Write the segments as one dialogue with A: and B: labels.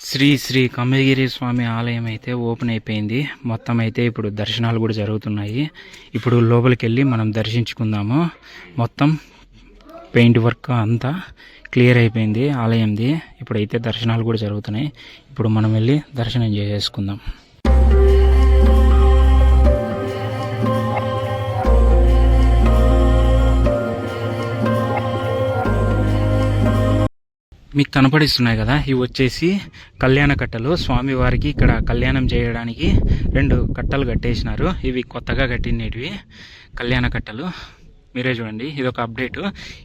A: శ్రీ శ్రీ కమలగిరి స్వామి ఆలయం అయితే ఓపెన్ అయిపోయింది. మొత్తం అయితే ఇప్పుడు దర్శనాలు కూడా జరుగుతున్నాయి. ఇప్పుడు లోపలికి వెళ్ళి మనం దర్శించుకుందాము. మొత్తం పెయింట్ వర్క్ అంతా క్లియర్ అయిపోయింది ఆలయంది. ఇప్పుడైతే దర్శనాలు కూడా జరుగుతున్నాయి. ఇప్పుడు మనం వెళ్ళి దర్శనం చేసేసుకుందాం మీకు కనపడిస్తున్నాయి కదా? ఇవి వచ్చేసి కళ్యాణ కట్టలు. స్వామివారికి ఇక్కడ కళ్యాణం చేయడానికి రెండు కట్టలు కట్టేసినారు. ఇవి కొత్తగా కట్టినవి. కళ్యాణ కట్టలు. మీరే చూడండి ఇది ఒక అప్డేట్.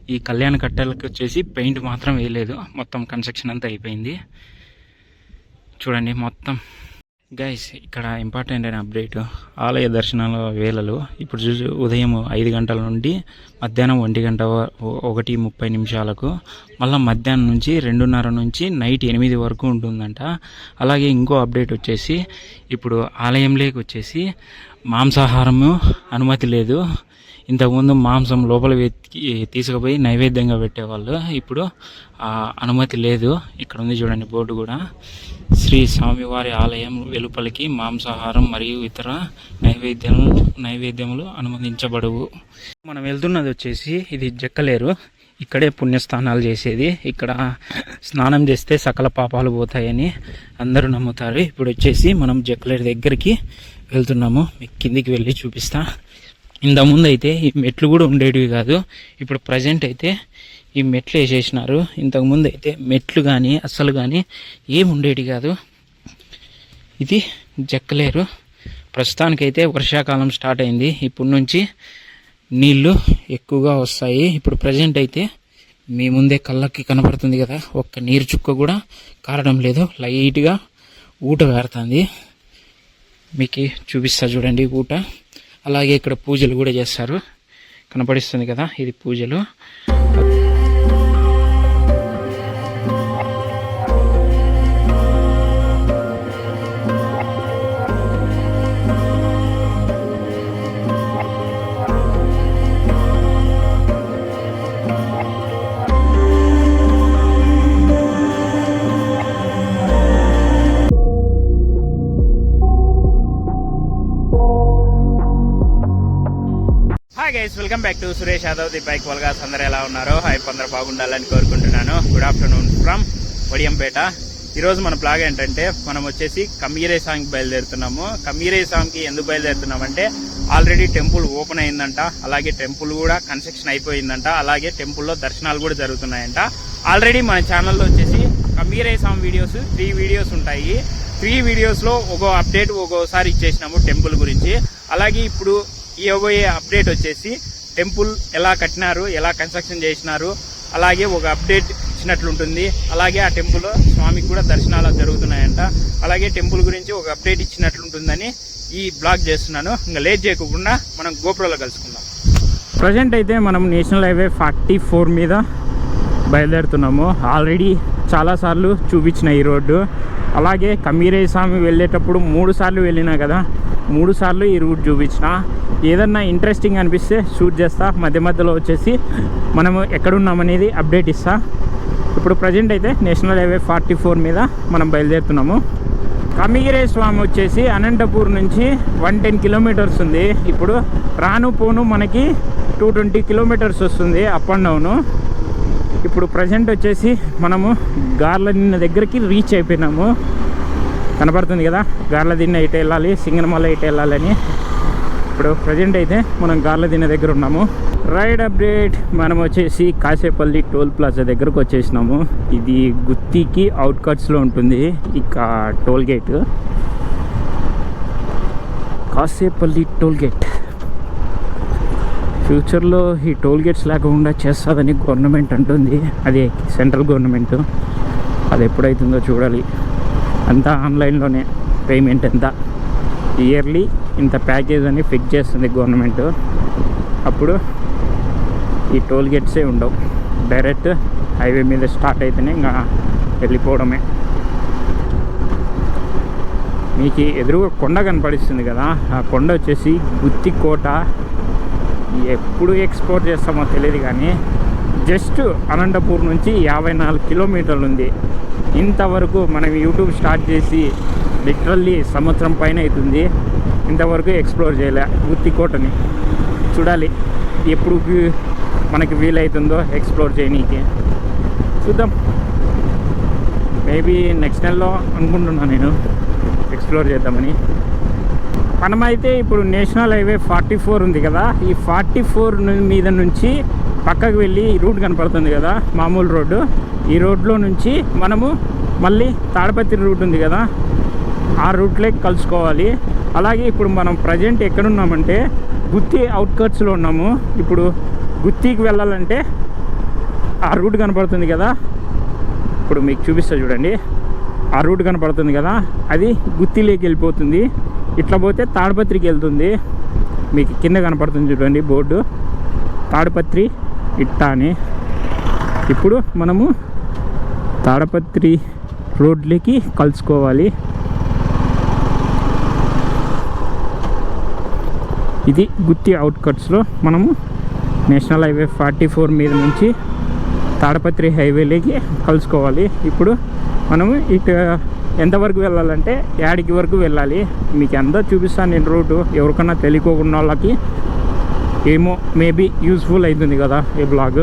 A: ఈ కళ్యాణ కట్టలకి వచ్చేసి పెయింట్ మాత్రం వేయలేదు. మొత్తం కన్స్ట్రక్షన్ అంతా అయిపోయింది. చూడండి మొత్తం గైస్ ఇక్కడ ఇంపార్టెంట్ అయిన అప్డేట్ ఆలయ దర్శనాల వేళలు. ఇప్పుడు చూసి ఉదయం ఐదు గంటల నుండి మధ్యాహ్నం ఒంటి గంట ఒకటి ముప్పై నిమిషాలకు మళ్ళీ మధ్యాహ్నం నుంచి రెండున్నర నుంచి నైట్ ఎనిమిది వరకు ఉంటుందంట. అలాగే ఇంకో అప్డేట్ వచ్చేసి ఇప్పుడు ఆలయంలోకి వచ్చేసి మాంసాహారము అనుమతి లేదు. ఇంతకుముందు మాంసం లోపల వెతికి తీసుకుపోయి నైవేద్యంగా పెట్టేవాళ్ళు. ఇప్పుడు అనుమతి లేదు. ఇక్కడ ఉంది చూడండి బోర్డు కూడా. శ్రీ స్వామివారి ఆలయం వెలుపలికి మాంసాహారం మరియు ఇతర నైవేద్యములు నైవేద్యములు అనుమతించబడవు. మనం వెళ్తున్నది వచ్చేసి ఇది జక్కలేరు. ఇక్కడే పుణ్యస్నానాలు చేసేది. ఇక్కడ స్నానం చేస్తే సకల పాపాలు పోతాయని అందరూ నమ్ముతారు. ఇప్పుడు వచ్చేసి మనం జక్కలేరు దగ్గరికి వెళ్తున్నాము. మీకు కిందికి వెళ్ళి చూపిస్తా. ఇంతకుముందు అయితే ఈ మెట్లు కూడా ఉండేటివి కాదు ఇప్పుడు ప్రజెంట్ అయితే ఈ మెట్లు వేసేసినారు. ఇంతకుముందు అయితే మెట్లు కానీ అస్సలు కానీ ఏం ఉండేటి కాదు. ఇది జక్కలేరు. ప్రస్తుతానికైతే వర్షాకాలం స్టార్ట్ అయింది. ఇప్పటి నుంచి నీళ్ళు ఎక్కువగా వస్తాయి. ఇప్పుడు ప్రజెంట్ అయితే మీ ముందే కళ్ళకి కనపడుతుంది కదా ఒక్క నీరు చుక్క కూడా కారడం లేదు. లైట్గా ఊట వేరుతుంది. మీకు చూపిస్తా చూడండి ఊట. అలాగే ఇక్కడ పూజలు కూడా చేస్తారు. కనపడిస్తుంది కదా ఇది పూజలు. Guys welcome back to Suresh Yadav the bike వల్గా అందరూ ఎలా ఉన్నారో? హైప్ అందరూ బాగుండాలని కోరుకుంటున్నాను. Good afternoon from Odiyampeta. ఈరోజు మన బ్లాగ్ ఏంటంటే మనం వచ్చేసి కమీరే సాంగ్ బయలుదేరుతున్నాము. కమీరే సాంగ్కి ఎందుకు బయలుదేరుతున్నామంటే ఆల్రెడీ టెంపుల్ ఓపెన్ అయిందంట. అలాగే టెంపుల్ కూడా కన్స్ట్రక్షన్ అయిపోయిందంట. అలాగే టెంపుల్లో దర్శనాలు కూడా జరుగుతున్నాయంట. ఆల్రెడీ మన ఛానల్లో వచ్చేసి కమీరే సాంగ్ వీడియోస్ త్రీ వీడియోస్ ఉంటాయి. త్రీ వీడియోస్లో ఒక అప్డేట్ ఒక్కోసారి ఇచ్చేసినాము టెంపుల్ గురించి. అలాగే ఇప్పుడు ఇవ్వబోయే అప్డేట్ వచ్చేసి టెంపుల్ ఎలా కట్టినారు ఎలా కన్స్ట్రక్షన్ చేసినారు అలాగే ఒక అప్డేట్ ఇచ్చినట్లుంటుంది. అలాగే ఆ టెంపుల్లో స్వామికి కూడా దర్శనాలు జరుగుతున్నాయంట. అలాగే టెంపుల్ గురించి ఒక అప్డేట్ ఇచ్చినట్లుంటుందని ఈ బ్లాగ్ చేస్తున్నాను. ఇంకా లేట్ చేయకుండా మనం గోపురంలో కలుసుకుందాం. ప్రజెంట్ అయితే మనం నేషనల్ హైవే ఫార్టీ ఫోర్ మీద బయలుదేరుతున్నాము. ఆల్రెడీ చాలాసార్లు చూపించిన ఈ రోడ్డు. అలాగే కమీరే స్వామి వెళ్ళేటప్పుడు మూడు సార్లు వెళ్ళినా కదా మూడు సార్లు ఈ రూట్ చూపించిన. ఏదన్నా ఇంట్రెస్టింగ్ అనిపిస్తే షూట్ చేస్తా. మధ్య మధ్యలో వచ్చేసి మనము ఎక్కడున్నామనేది అప్డేట్ ఇస్తా. ఇప్పుడు ప్రజెంట్ అయితే నేషనల్ హైవే ఫార్టీ ఫోర్ మీద మనం బయలుదేరుతున్నాము. కమిగిరే స్వామి వచ్చేసి అనంతపూర్ నుంచి వన్ టెన్ కిలోమీటర్స్ ఉంది. ఇప్పుడు రాను పోను మనకి టూ ట్వంటీ కిలోమీటర్స్ వస్తుంది అప్ అండ్ డౌను ఇప్పుడు ప్రజెంట్ వచ్చేసి మనము గార్ల దిన్న దగ్గరికి రీచ్ అయిపోయినాము. కనపడుతుంది కదా? గార్ల దిన్న ఇటు వెళ్ళాలి సింగనమల ఇటు వెళ్ళాలని. ఇప్పుడు ప్రజెంట్ అయితే మనం గార్ల దిన దగ్గర ఉన్నాము. రైడ్ అప్డేట్ మనం వచ్చేసి కాసేపల్లి టోల్ ప్లాజా దగ్గరకు వచ్చేసినాము. ఇది గుత్తికి అవుట్కట్స్లో ఉంటుంది. ఇక toll gate. Kasepalli toll gate. ఫ్యూచర్లో ఈ టోల్ గేట్స్ లేకుండా చేస్తుందని గవర్నమెంట్ అంటుంది. అది సెంట్రల్ గవర్నమెంట్. అది ఎప్పుడైతుందో చూడాలి. అంతా ఆన్లైన్లోనే. పేమెంట్ ఎంత? ఇయర్లీ ఇంత ప్యాకేజ్ అని ఫిక్స్ చేస్తుంది గవర్నమెంట్. అప్పుడు ఈ టోల్ గేట్సే ఉండవు. డైరెక్ట్ హైవే మీద స్టార్ట్ అయితేనే ఇంకా వెళ్ళిపోవడమే. మీకు ఎదురుగా కొండ కనపడిస్తుంది కదా ఆ కొండ వచ్చేసి గుత్తి కోట ఎప్పుడు ఎక్స్పోర్ట్ చేస్తామో తెలియదు కానీ జస్ట్ అనంతపూర్ నుంచి యాభై నాలుగు కిలోమీటర్లు ఉంది. ఇంతవరకు మనం యూట్యూబ్ స్టార్ట్ చేసి లిటరల్లీ సంవత్సరం పైన అవుతుంది. ఇంతవరకు ఎక్స్ప్లోర్ చేయలే. గుత్తికోటని చూడాలి. ఎప్పుడు మనకి వీలవుతుందో ఎక్స్ప్లోర్ చేయనీకి. చూద్దాం. మేబీ నెక్స్ట్ నెలలో అనుకుంటున్నాను నేను. ఎక్స్ప్లోర్ చేద్దామని. మనం అయితే ఇప్పుడు నేషనల్ హైవే ఫార్టీ ఫోర్ ఉంది కదా. ఈ ఫార్టీ ఫోర్ మీద నుంచి పక్కకు వెళ్ళి రూట్ కనపడుతుంది కదా మామూలు రోడ్డు. ఈ రోడ్లో నుంచి మనము మళ్ళీ తాడపత్రి రూట్ ఉంది కదా. ఆ రూట్లోకి కలుసుకోవాలి. అలాగే ఇప్పుడు మనం ప్రజెంట్ ఎక్కడున్నామంటే గుత్తి అవుట్కట్స్లో ఉన్నాము. ఇప్పుడు గుత్తికి వెళ్ళాలంటే ఆ రూట్ కనపడుతుంది కదా. ఇప్పుడు మీకు చూపిస్తా చూడండి. ఆ రూట్ కనపడుతుంది కదా. అది గుత్తిలోకి వెళ్ళిపోతుంది. ఇట్లా పోతే తాడపత్రికి వెళ్తుంది. మీకు కింద కనపడుతుంది చూడండి బోర్డు. తాడపత్రి ఇట్టా అని ఇప్పుడు మనము తాడపత్రి రోడ్లకి కలుసుకోవాలి. ఇది గుత్తి అవుట్కట్స్లో మనము నేషనల్ హైవే ఫార్టీ ఫోర్ మీద నుంచి తాడపత్రి హైవేలోకి కలుసుకోవాలి. ఇప్పుడు మనము ఇటు ఎంతవరకు వెళ్ళాలంటే యాడికి వరకు వెళ్ళాలి. మీకు ఎంత చూపిస్తాను నేను రూటు. ఎవరికన్నా తెలియకోకుండా వాళ్ళకి ఏమో మేబీ యూస్ఫుల్ అవుతుంది కదా ఈ బ్లాగ్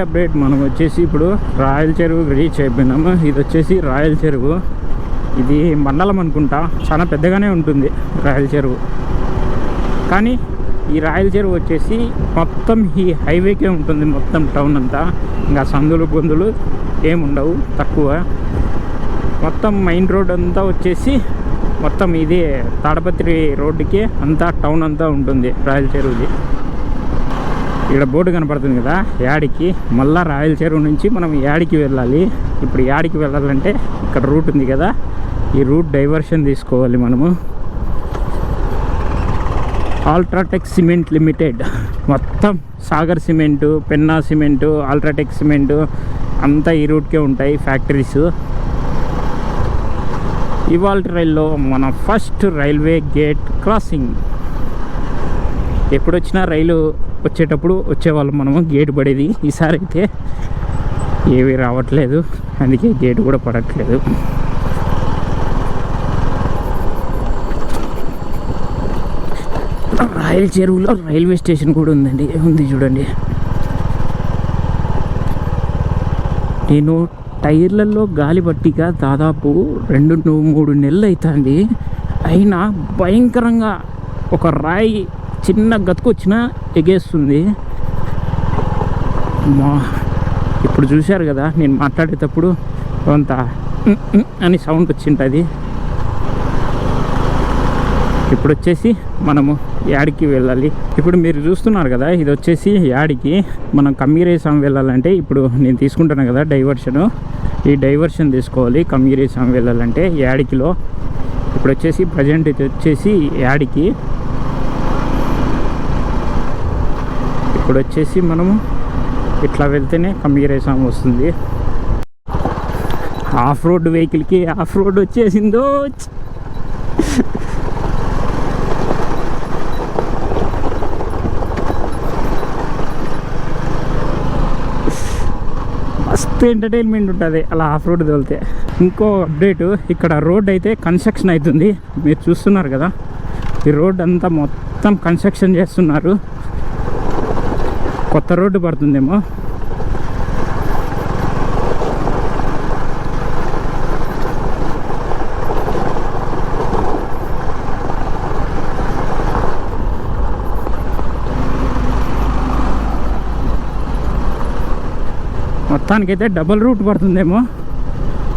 A: రైడ్ అప్డేట్ మనం వచ్చేసి ఇప్పుడు రాయల చెరువు రీచ్ అయిపోయినాము ఇది వచ్చేసి రాయల చెరువు. ఇది మండలం అనుకుంటా. చాలా పెద్దగానే ఉంటుంది రాయల చెరువు. కానీ ఈ రాయల చెరువు వచ్చేసి మొత్తం ఈ హైవేకే ఉంటుంది. మొత్తం టౌన్ అంతా. ఇంకా సందులు గొంతులు ఏముండవు తక్కువ. మొత్తం మెయిన్ రోడ్ అంతా వచ్చేసి మొత్తం ఇదే తాడపత్రి రోడ్డుకి అంతా టౌన్ అంతా ఉంటుంది రాయల చెరువుది. ఇక్కడ బోర్డు కనపడుతుంది కదా యాడికి మళ్ళా రాయల చెరువు నుంచి మనం యాడికి వెళ్ళాలి. ఇప్పుడు యాడికి వెళ్ళాలంటే ఇక్కడ రూట్ ఉంది కదా ఈ రూట్ డైవర్షన్ తీసుకోవాలి మనము. UltraTech cement limited. మొత్తం Sagar cement Penna cement UltraTech cement అంతా ఈ రూట్కే ఉంటాయి ఫ్యాక్టరీస్. ఇవాళ రైల్లో మన ఫస్ట్ రైల్వే గేట్ క్రాసింగ్. ఎప్పుడొచ్చినా రైలు వచ్చేటప్పుడు వచ్చేవాళ్ళం మనము గేటు పడేది. ఈసారి అయితే ఏవి రావట్లేదు. అందుకే గేటు కూడా పడట్లేదు. రాయల చెరువులో రైల్వే స్టేషన్ కూడా ఉందండి. ఉంది చూడండి. నేను టైర్లలో గాలి పట్టిక దాదాపు రెండు మూడు నెలలు అవుతుంది. అయినా భయంకరంగా ఒక రాయి చిన్న గతుకొచ్చినా ఎగేస్తుంది. మా ఇప్పుడు చూశారు కదా నేను మాట్లాడేటప్పుడు కొంత అని సౌండ్ వచ్చింటుంది. ఇప్పుడు వచ్చేసి మనము యాడికి వెళ్ళాలి. ఇప్పుడు మీరు చూస్తున్నారు కదా ఇది వచ్చేసి యాడికి. మనం కమ్మీరేసాం వెళ్ళాలంటే ఇప్పుడు నేను తీసుకుంటాను కదా డైవర్షన్ ఈ డైవర్షన్ తీసుకోవాలి కమ్మీరేసాం వెళ్ళాలంటే యాడికిలో. ఇప్పుడు వచ్చేసి ప్రజెంట్ ఇది వచ్చేసి యాడికి. ఇప్పుడు వచ్చేసి మనము ఇట్లా వెళ్తేనే కమ్మీరేసాం వస్తుంది. ఆఫ్ రోడ్ వెహికల్కి ఆఫ్ రోడ్ వచ్చేసిందో. మస్తు ఎంటర్టైన్మెంట్ ఉంటుంది అలా ఆఫ్ రోడ్ తోలితే. ఇంకో అప్డేట్ ఇక్కడ రోడ్ అయితే కన్స్ట్రక్షన్ అవుతుంది. మీరు చూస్తున్నారు కదా? ఈ రోడ్ అంతా మొత్తం కన్స్ట్రక్షన్ చేస్తున్నారు. కొత్త రోడ్డు పడుతుందేమో. మొత్తానికైతే డబల్ రూట్ పడుతుందేమో.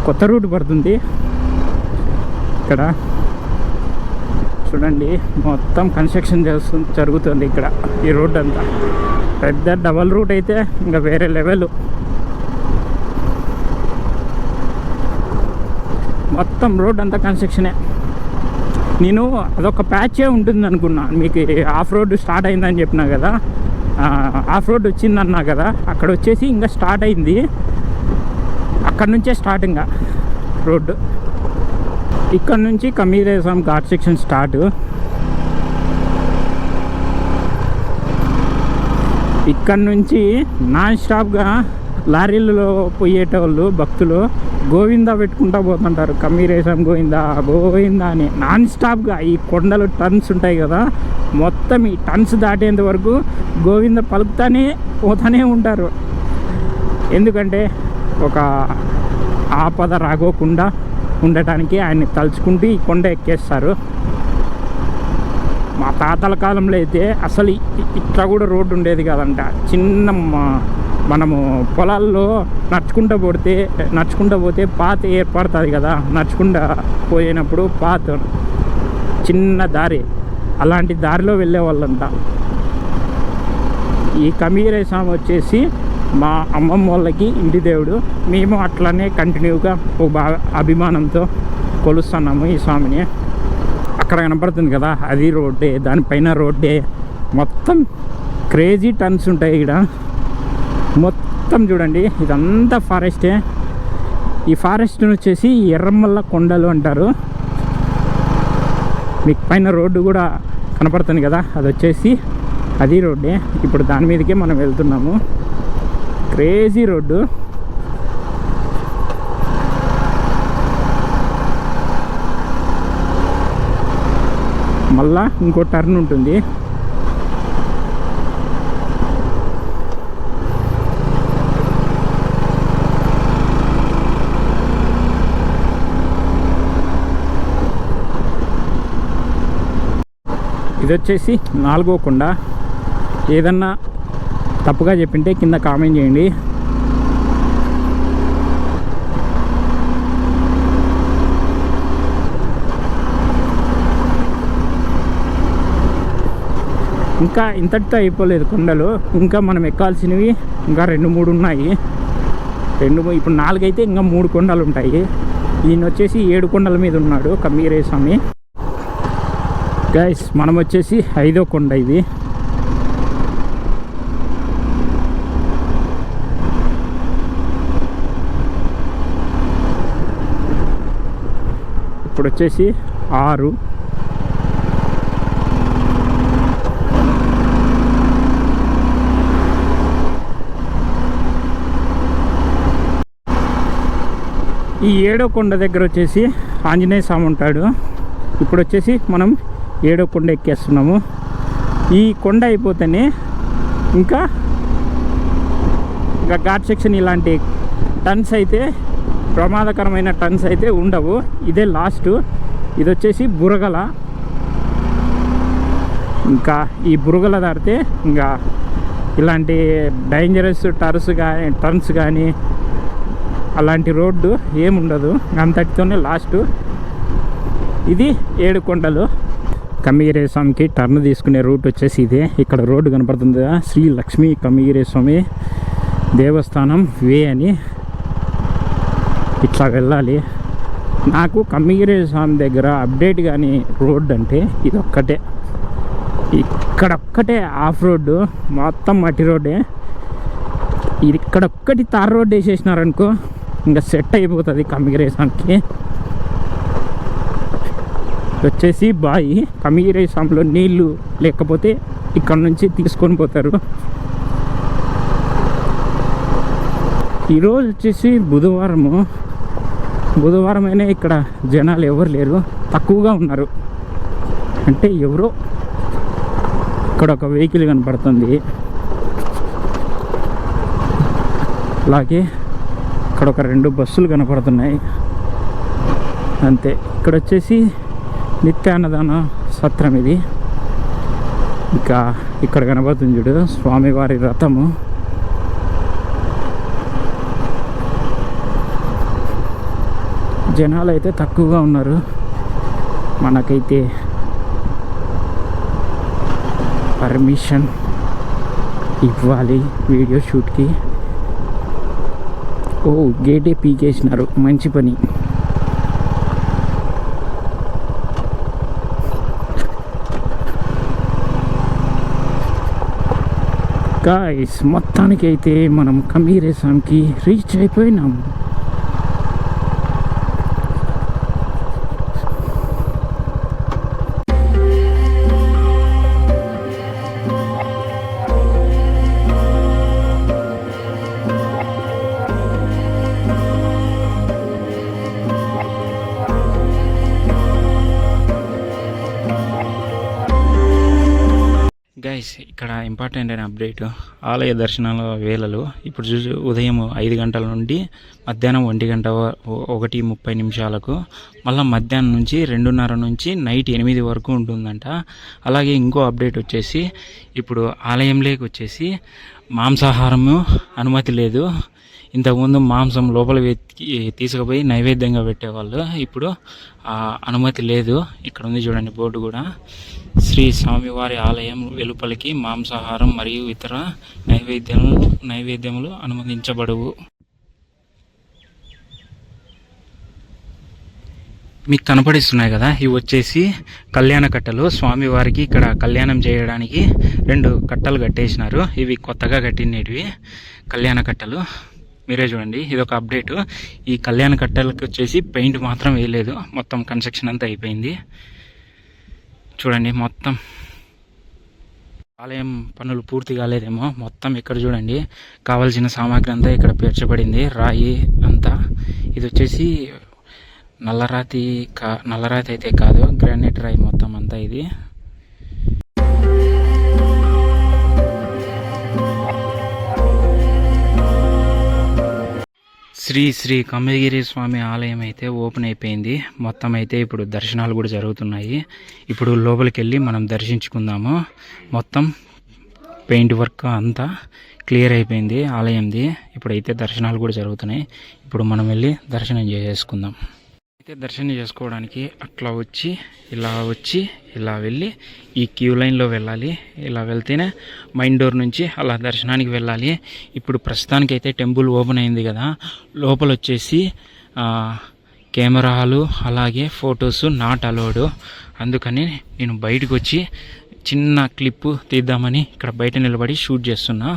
A: కొత్త రూట్ పడుతుంది. ఇక్కడ చూడండి మొత్తం కన్స్ట్రక్షన్ చేస్తు జరుగుతుంది ఇక్కడ ఈ రోడ్ అంతా పెద్ద డబల్ రూట్ అయితే ఇంకా వేరే లెవెల్. మొత్తం రోడ్ అంతా కన్స్ట్రక్షనే. నేను అదొక ప్యాచే ఉంటుంది అనుకున్నా. మీకు ఆఫ్ రోడ్ స్టార్ట్ అయిందని చెప్పినా కదా. ఆఫ్ రోడ్ వచ్చిందన్నా కదా. అక్కడ వచ్చేసి ఇంకా స్టార్ట్ అయింది. అక్కడ నుంచే స్టార్ట్ ఇంకా రోడ్డు. ఇక్కడ నుంచి కమీరేసాం ఘాట్ సెక్షన్ స్టార్ట్. ఇక్కడ నుంచి నాన్ స్టాప్గా లారీలలో పోయేటోళ్ళు భక్తులు గోవింద పెట్టుకుంటా పోతుంటారు. కమ్మీరేశం గోవింద గోవింద అని. నాన్ స్టాప్గా ఈ కొండలు టన్స్ ఉంటాయి కదా మొత్తం ఈ టన్స్ దాటేంత వరకు గోవింద పలుకుతానే పోతానే ఉంటారు. ఎందుకంటే ఒక ఆపద రాగోకుండా ఉండటానికి ఆయన్ని తలుచుకుంటూ ఈ కొండ ఎక్కేస్తారు. మా తాతల కాలంలో అయితే అసలు ఇట్లా కూడా రోడ్డు ఉండేది కాదంట. చిన్న మనము పొలాల్లో నడుచుకుంటూ పోతే నడుచుకుంటూ పోతే పాత ఏర్పడుతుంది కదా నడుచుకుంటూ పోయినప్పుడు పాత చిన్న దారి అలాంటి దారిలో వెళ్ళే వాళ్ళంట ఈ కమీరేసాం వచ్చేసి మా అమ్మమ్మ వాళ్ళకి ఇంటి దేవుడు. మేము అట్లనే కంటిన్యూగా ఒక బాగా అభిమానంతో కొలుస్తున్నాము ఈ స్వామిని. అక్కడ కనపడుతుంది కదా అది రోడ్డే దానిపైన రోడ్డే. మొత్తం క్రేజీ టర్న్స్ ఉంటాయి ఇక్కడ. మొత్తం చూడండి ఇదంతా ఫారెస్టే. ఈ ఫారెస్ట్ని వచ్చేసి ఎర్రమల్ల కొండలు అంటారు. మీకు పైన రోడ్డు కూడా కనపడుతుంది కదా అది వచ్చేసి అది రోడ్డే. ఇప్పుడు దాని మీదకే మనం వెళ్తున్నాము. Crazy road. మళ్ళా ఇంకో టర్న్ ఉంటుంది. ఇది వచ్చేసి నాలుగో కొండ. ఏదన్నా తప్పుగా చెప్పింటే కింద కామెంట్ చేయండి. ఇంకా ఇంతటితో అయిపోలేదు కొండలు. ఇంకా మనం ఎక్కాల్సినవి ఇంకా రెండు మూడు ఉన్నాయి. రెండు ఇప్పుడు నాలుగైతే ఇంకా మూడు కొండలు ఉంటాయి ఈయన వచ్చేసి ఏడు కొండల మీద ఉన్నాడు కమ్మీరేస్వామి. గైస్ మనం వచ్చేసి ఐదో కొండ ఇది. ఇప్పుడు వచ్చేసి ఆరు. ఈ ఏడో కొండ దగ్గర వచ్చేసి ఆంజనేయ స్వామి ఉంటాడు. ఇప్పుడు వచ్చేసి మనం ఏడో కొండ ఎక్కేస్తున్నాము. ఈ కొండ అయిపోతేనే ఇంకా ఇంకా ఘాట్ సెక్షన్ ఇలాంటి టన్స్ అయితే ప్రమాదకరమైన టన్స్ అయితే ఉండవు. ఇదే లాస్ట్. ఇది వచ్చేసి బురగల. ఇంకా ఈ బురగల దాటితే ఇంకా ఇలాంటి డేంజరస్ టర్స్ కానీ టర్న్స్ కానీ అలాంటి రోడ్డు ఏముండదు. అంతటితోనే లాస్ట్. ఇది ఏడు కొండలు. స్వామికి టర్న్ తీసుకునే రూట్ వచ్చేసి ఇదే. ఇక్కడ రోడ్డు కనపడుతుంది కదా, శ్రీ లక్ష్మీ కమ్మిగిరే స్వామి దేవస్థానం వే అని. ఇట్లా వెళ్ళాలి. నాకు కమ్మిగిరే స్వామి దగ్గర అప్డేట్ కానీ రోడ్ అంటే ఇది ఒక్కటే ఇక్కడొక్కటే ఆఫ్ రోడ్డు మొత్తం మట్టి రోడ్డే. ఇది ఇక్కడొక్కటి తార్ రోడ్ వేసేసినారనుకో ఇంకా సెట్ అయిపోతుంది కమిగిరేసానికి వచ్చేసి బాయి కమిగిరే నీళ్ళు లేకపోతే ఇక్కడ నుంచి తీసుకొని పోతారు. ఈరోజు వచ్చేసి బుధవారము. బుధవారం అయినా ఇక్కడ జనాలు ఎవరు లేరు తక్కువగా ఉన్నారు. అంటే ఎవరో ఇక్కడ ఒక వెహికల్ కనపడుతుంది. అలాగే ఇక్కడ ఒక రెండు బస్సులు కనపడుతున్నాయి. అంతే. ఇక్కడ వచ్చేసి నిత్యాన్నదాన సత్రం ఇది. ఇంకా ఇక్కడ కనబడుతుంది చూడు స్వామివారి రథము. జనాలు అయితే తక్కువగా ఉన్నారు. మనకైతే పర్మిషన్ ఇవ్వాలి వీడియో షూట్కి. ఓ గేటే పీకేసినారు. మంచి పని. గాయస్ మొత్తానికి అయితే మనం కమీరేసాంకి రీచ్ అయిపోయినాం. ఇక్కడ ఇంపార్టెంట్ అయిన అప్డేట్ ఆలయ దర్శనాల వేళలు. ఇప్పుడు చూసి ఉదయం ఐదు గంటల నుండి మధ్యాహ్నం ఒంటి గంట ఒకటి ముప్పై నిమిషాలకు మళ్ళీ మధ్యాహ్నం నుంచి రెండున్నర నుంచి నైట్ ఎనిమిది వరకు ఉంటుందంట. అలాగే ఇంకో అప్డేట్ వచ్చేసి ఇప్పుడు ఆలయంలోకి వచ్చేసి మాంసాహారము అనుమతి లేదు. ఇంతకుముందు మాంసం లోపల వెతికి తీసుకుపోయి నైవేద్యంగా పెట్టేవాళ్ళు. ఇప్పుడు అనుమతి లేదు. ఇక్కడ ఉంది చూడండి బోర్డు కూడా. శ్రీ స్వామివారి ఆలయం వెలుపలికి మాంసాహారం మరియు ఇతర నైవేద్యములు నైవేద్యములు అనుమతించబడవు. మీకు కనపడిస్తున్నాయి కదా? ఇవి వచ్చేసి కళ్యాణ కట్టలు. స్వామివారికి ఇక్కడ కళ్యాణం చేయడానికి రెండు కట్టలు కట్టేసినారు. ఇవి కొత్తగా కట్టినవి. కళ్యాణ కట్టలు. మీరే చూడండి ఇది ఒక అప్డేట్ ఈ కళ్యాణ కట్టెలకి వచ్చేసి పెయింట్ మాత్రం వేయలేదు. మొత్తం కన్స్ట్రక్షన్ అంతా అయిపోయింది. చూడండి మొత్తం ఆలయం పనులు పూర్తి కాలేదేమో. మొత్తం ఇక్కడ చూడండి కావాల్సిన సామాగ్రి అంతా ఇక్కడ పేర్చబడింది. రాయి అంతా. ఇది వచ్చేసి నల్లరాతి కా నల్లరాతి అయితే కాదు గ్రానైట్ రాయి మొత్తం అంతా ఇది. శ్రీ శ్రీ కమ్మగిరి స్వామి ఆలయం అయితే ఓపెన్ అయిపోయింది. మొత్తం అయితే ఇప్పుడు దర్శనాలు కూడా జరుగుతున్నాయి. ఇప్పుడు లోపలికి వెళ్ళి మనం దర్శించుకుందాము. మొత్తం పెయింట్ వర్క్ అంతా క్లియర్ అయిపోయింది ఆలయంది. ఇప్పుడైతే దర్శనాలు కూడా జరుగుతున్నాయి. ఇప్పుడు మనం వెళ్ళి దర్శనం చేసేసుకుందాం అయితే దర్శనం చేసుకోవడానికి అట్లా వచ్చి ఇలా వచ్చి ఇలా వెళ్ళి ఈ క్యూ లైన్లో వెళ్ళాలి. ఇలా వెళ్తేనే మైన్ డోర్ నుంచి అలా దర్శనానికి వెళ్ళాలి. ఇప్పుడు ప్రస్తుతానికి అయితే టెంపుల్ ఓపెన్ అయింది కదా. లోపల వచ్చేసి కెమెరాలు అలాగే ఫొటోస్ నాట్ అలౌడ్. అందుకని నేను బయటకు వచ్చి చిన్న క్లిప్పు తీద్దామని ఇక్కడ బయట నిలబడి షూట్ చేస్తున్నా.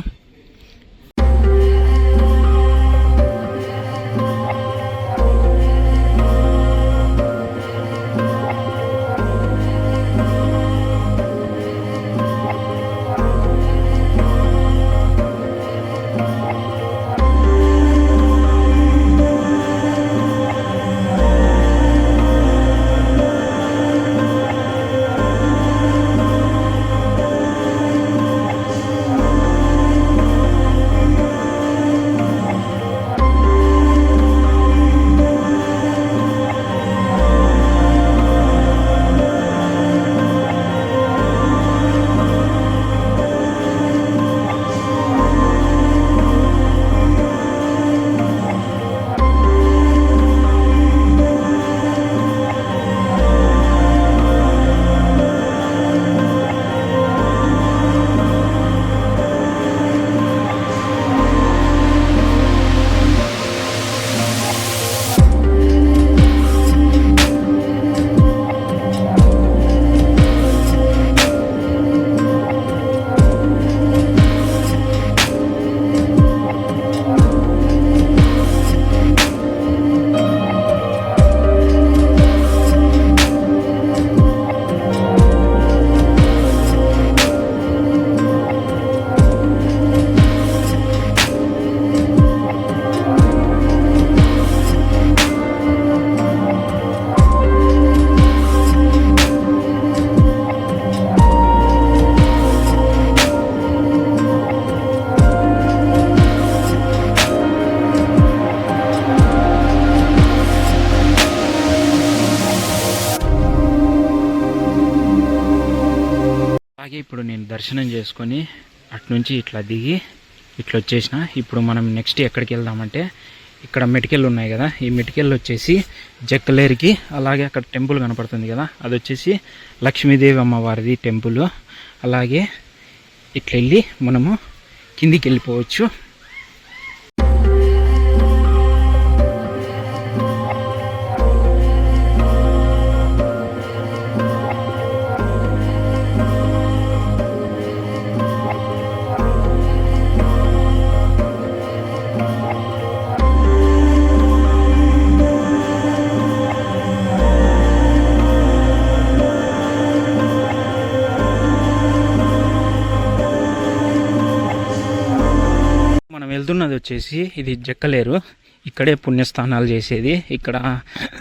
A: దర్శనం చేసుకొని అటు నుంచి ఇట్లా దిగి ఇట్లా వచ్చేసిన ఇప్పుడు మనం నెక్స్ట్ ఎక్కడికి వెళ్దామంటే ఇక్కడ మెటికెళ్ళు ఉన్నాయి కదా. ఈ మెటికెళ్ళు వచ్చేసి జక్కలేరికి అలాగే అక్కడ టెంపుల్ కనపడుతుంది కదా. అది వచ్చేసి లక్ష్మీదేవి అమ్మవారిది టెంపుల్. అలాగే ఇట్లా వెళ్ళి మనము కిందికి వెళ్ళిపోవచ్చు వచ్చేసి ఇది జక్కలేరు. ఇక్కడే పుణ్యస్నానాలు చేసేది. ఇక్కడ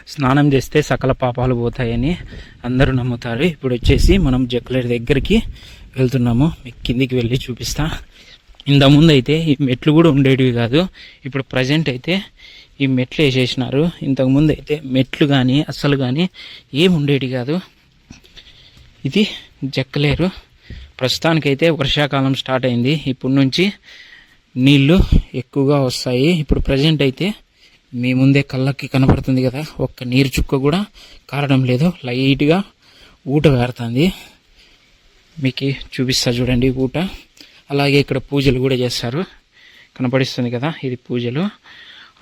A: స్నానం చేస్తే సకల పాపాలు పోతాయని అందరూ నమ్ముతారు. ఇప్పుడు వచ్చేసి మనం జక్కలేరు దగ్గరికి వెళ్తున్నాము. మీకు కిందికి వెళ్ళి చూపిస్తా. ఇంతకుముందు అయితే ఈ మెట్లు కూడా ఉండేటివి కాదు. ఇప్పుడు ప్రజెంట్ అయితే ఈ మెట్లు వేసేసినారు. ఇంతకుముందు అయితే మెట్లు కానీ అస్సలు కానీ ఏం ఉండేటి కాదు. ఇది జక్కలేరు. ప్రస్తుతానికైతే వర్షాకాలం స్టార్ట్ అయింది. ఇప్పటి నుంచి నీళ్ళు ఎక్కువగా వస్తాయి. ఇప్పుడు ప్రజెంట్ అయితే మీ ముందే కళ్ళకి కనపడుతుంది కదా ఒక్క నీరు చుక్క కూడా కారడం లేదు. లైట్గా ఊట వేరుతుంది. మీకు చూపిస్తా చూడండి ఊట. అలాగే ఇక్కడ పూజలు కూడా చేస్తారు. కనపడిస్తుంది కదా ఇది పూజలు.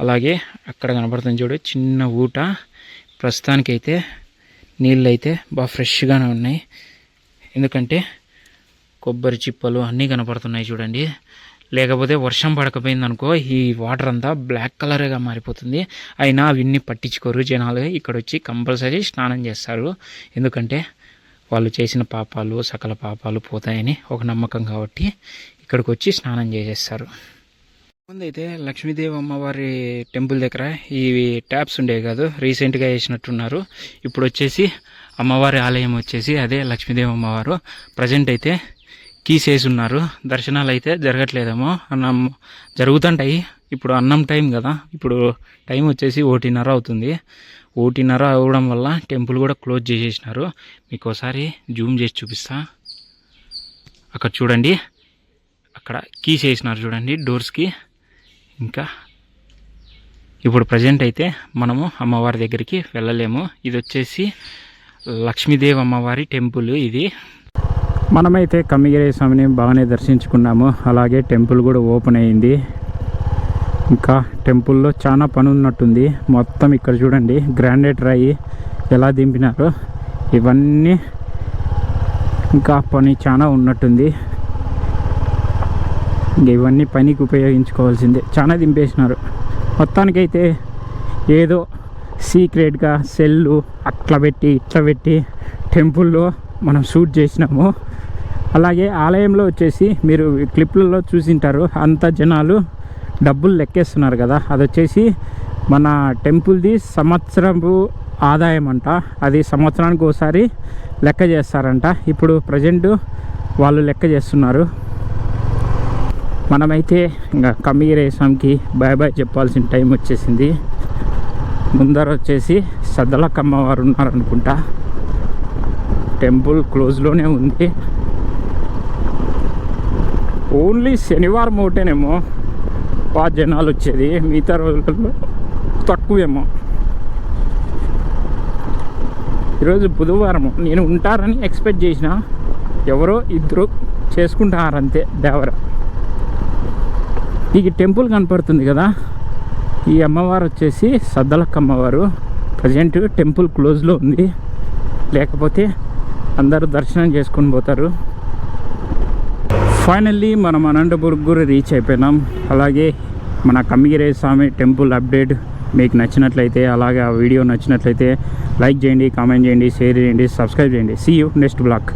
A: అలాగే అక్కడ కనపడుతుంది చూడు చిన్న ఊట. ప్రస్తుతానికైతే నీళ్ళు అయితే బాగా ఫ్రెష్గానే ఉన్నాయి. ఎందుకంటే కొబ్బరి చిప్పలు అన్నీ కనపడుతున్నాయి చూడండి. లేకపోతే వర్షం పడకపోయింది అనుకో ఈ వాటర్ అంతా బ్లాక్ కలర్గా మారిపోతుంది. అయినా అవన్నీ పట్టించుకోరు జనాలు. ఇక్కడ వచ్చి కంపల్సరీ స్నానం చేస్తారు. ఎందుకంటే వాళ్ళు చేసిన పాపాలు సకల పాపాలు పోతాయని ఒక నమ్మకం కాబట్టి ఇక్కడికి వచ్చి స్నానం చేసేస్తారు. ముందైతే లక్ష్మీదేవి అమ్మవారి టెంపుల్ దగ్గర ఈ ట్యాప్స్ ఉండేవి కాదు రీసెంట్గా వేసినట్టున్నారు. ఇప్పుడు వచ్చేసి అమ్మవారి ఆలయం వచ్చేసి అదే లక్ష్మీదేవి అమ్మవారు. ప్రజెంట్ అయితే కీస్ వేసి ఉన్నారు దర్శనాలు అయితే జరగట్లేదేమో. అన్నం జరుగుతుంటాయి. ఇప్పుడు అన్నం టైం కదా. ఇప్పుడు టైం వచ్చేసి ఒకటిన్నర అవుతుంది. ఒకటిన్నర అవ్వడం వల్ల టెంపుల్ కూడా క్లోజ్ చేసేసినారు. మీకు ఒకసారి జూమ్ చేసి చూపిస్తా. అక్కడ చూడండి. అక్కడ కీస్ వేసినారు చూడండి డోర్స్కి. ఇంకా ఇప్పుడు ప్రజెంట్ అయితే మనము అమ్మవారి దగ్గరికి వెళ్ళలేము. ఇది వచ్చేసి లక్ష్మీదేవి అమ్మవారి టెంపుల్ ఇది. మనమైతే కమ్మిగిరి స్వామిని బాగానే దర్శించుకున్నాము. అలాగే టెంపుల్ కూడా ఓపెన్ అయింది. ఇంకా టెంపుల్లో చాలా పని ఉన్నట్టుంది. మొత్తం ఇక్కడ చూడండి గ్రాండెడ్ రాయి ఎలా దింపినారో ఇవన్నీ ఇంకా పని చాలా ఉన్నట్టుంది. ఇవన్నీ పనికి ఉపయోగించుకోవాల్సిందే. చాలా దింపేసినారు. మొత్తానికైతే ఏదో సీక్రెట్గా సెల్లు అట్లా పెట్టి ఇట్లా పెట్టి టెంపుల్లో మనం షూట్ చేసినాము. అలాగే ఆలయంలో వచ్చేసి మీరు క్లిప్లలో చూసింటారు అంత జనాలు డబ్బులు లెక్కేస్తున్నారు కదా. అది వచ్చేసి మన టెంపుల్ది సంవత్సరపు ఆదాయం అంట. అది సంవత్సరానికి ఒకసారి లెక్క చేస్తారంట. ఇప్పుడు ప్రజెంట్ వాళ్ళు లెక్క చేస్తున్నారు. మనమైతే ఇంకా కమ్మీరేసాంకి బాయ్ బాయ్ చెప్పాల్సిన టైం వచ్చేసింది. ముందర వచ్చేసి సద్దలకమ్మ వారు ఉన్నారనుకుంటా. టెంపుల్ క్లోజ్లోనే ఉంది. ఓన్లీ శనివారం ఒకటేనేమో బాగా జనాలు వచ్చేది మిగతా రోజులలో తక్కువేమో. ఈరోజు బుధవారము నేను ఉంటారని ఎక్స్పెక్ట్ చేసిన ఎవరో ఇద్దరు చేసుకుంటున్నారంతే దేవర. ఈ టెంపుల్ కనపడుతుంది కదా ఈ అమ్మవారు వచ్చేసి సద్దలక్క అమ్మవారు. ప్రజెంట్ టెంపుల్ క్లోజ్లో ఉంది లేకపోతే అందరూ దర్శనం చేసుకొని పోతారు. ఫైనల్లీ మనం అనంతపురం కూడా రీచ్ అయిపోయినాం. అలాగే మన కమ్మిగిరే స్వామి టెంపుల్ అప్డేట్ మీకు నచ్చినట్లయితే అలాగే ఆ వీడియో నచ్చినట్లయితే లైక్ చేయండి కామెంట్ చేయండి షేర్ చేయండి సబ్స్క్రైబ్ చేయండి. See you next black